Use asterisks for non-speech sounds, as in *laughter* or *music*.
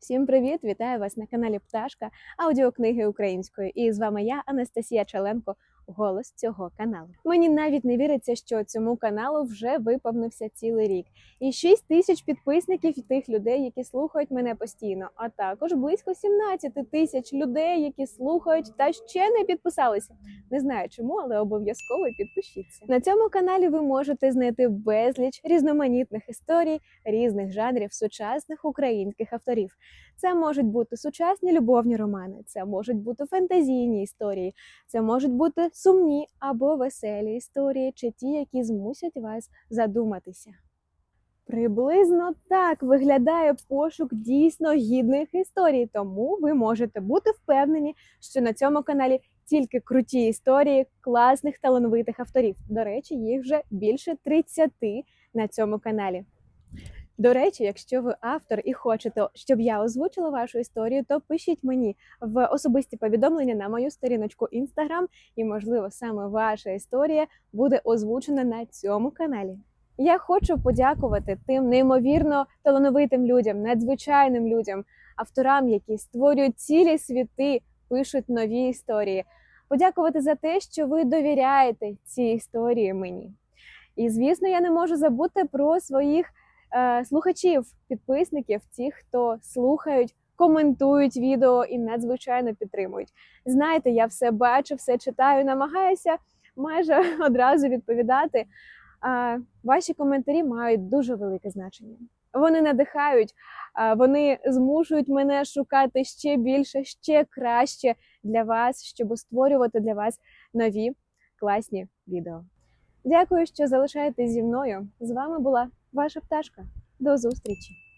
Всім привіт! Вітаю вас на каналі Пташка аудіокниги української. І з вами я, Анастасія Чаленко, голос цього каналу. Мені навіть не віриться, що цьому каналу вже виповнився цілий рік. І 6 тисяч підписників тих людей, які слухають мене постійно, а також близько 17 тисяч людей, які слухають та ще не підписалися. Не знаю чому, але обов'язково підпишіться. На цьому каналі ви можете знайти безліч різноманітних історій різних жанрів сучасних українських авторів. Це можуть бути сучасні любовні романи, це можуть бути фентезійні історії, це можуть бути сумні або веселі історії, чи ті, які змусять вас задуматися. Приблизно так виглядає пошук дійсно гідних історій, тому ви можете бути впевнені, що на цьому каналі тільки круті історії класних талановитих авторів. До речі, їх вже більше 30 на цьому каналі. До речі, якщо ви автор і хочете, щоб я озвучила вашу історію, то пишіть мені в особисті повідомлення на мою сторіночку Instagram, і, можливо, саме ваша історія буде озвучена на цьому каналі. Я хочу подякувати тим неймовірно талановитим людям, надзвичайним людям, авторам, які створюють цілі світи, пишуть нові історії. Подякувати за те, що ви довіряєте ці історії мені. І звісно, я не можу забути про своїх слухачів, підписників, тих, хто слухають, коментують відео і надзвичайно підтримують. Знаєте, я все бачу, все читаю, намагаюся майже *laughs* одразу відповідати. А ваші коментарі мають дуже велике значення. Вони надихають, а, вони змушують мене шукати ще більше, ще краще для вас, щоб створювати для вас нові класні відео. Дякую, що залишаєтесь зі мною. З вами була ваша пташка. До зустрічі!